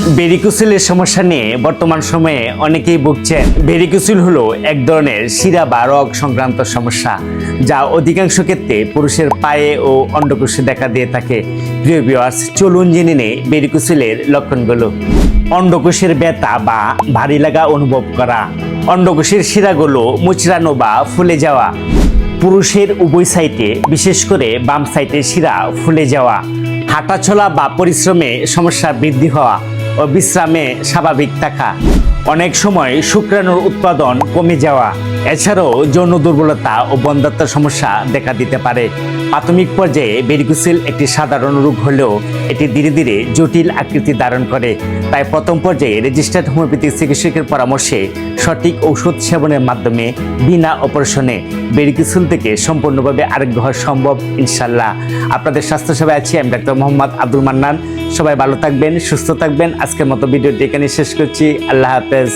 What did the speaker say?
বেরিকুসিলের সমস্যা নিয়ে বর্তমান সময়ে অনেকেই ভুগছেন। বেরিকুসিল হলো এক ধরনের শিরা বা রগ সংক্রান্ত সমস্যা, যা অধিকাংশ ক্ষেত্রে পুরুষের পায়ে ও অন্ডকোষে দেখা দিয়ে থাকে। প্রিয় ভিউয়ার্স চলুন জেনে নেই বেরিকুসিলের লক্ষণগুলো। অন্ডকোষের ব্যথা বা ভারী লাগা অনুভব করা। অন্ডকোষের শিরাগুলো মুচড়ানো বা ফুলে যাওয়া। পুরুষের উভয় সাইটে বিশেষ করে বাম সাইটে শিরা ফুলে যাওয়া। হাঁটাচলা বা পরিশ্রমে সমস্যা বৃদ্ধি হওয়া। ও বিশ্রামে স্বাভাবিক থাকা। অনেক সময় শুক্রাণুর উৎপাদন কমে যাওয়া। এছাড়াও যৌন দুর্বলতা ও বন্ধাত্মার সমস্যা দেখা দিতে পারে। প্রাথমিক পর্যায়ে বেরিকুসিল একটি সাধারণ রোগ হলেও এটি ধীরে ধীরে জটিল আকৃতি ধারণ করে। তাই প্রথম পর্যায়ে রেজিস্টার্ড হোমিওপ্যাথিক চিকিৎসকের পরামর্শে সঠিক ঔষধ সেবনের মাধ্যমে বিনা অপারেশনে বেরিকুসিল থেকে সম্পূর্ণভাবে আরোগ্য হওয়া সম্ভব ইনশাল্লাহ আপনাদের স্বাস্থ্যসেবায় আছি, আমি ডাক্তার মোহাম্মদ আব্দুল মান্নান। সবাই ভালো থাকবেন সুস্থ থাকবেন। আজকের মতো ভিডিওটি এখানে শেষ করছি। আল্লাহ হাফেজ।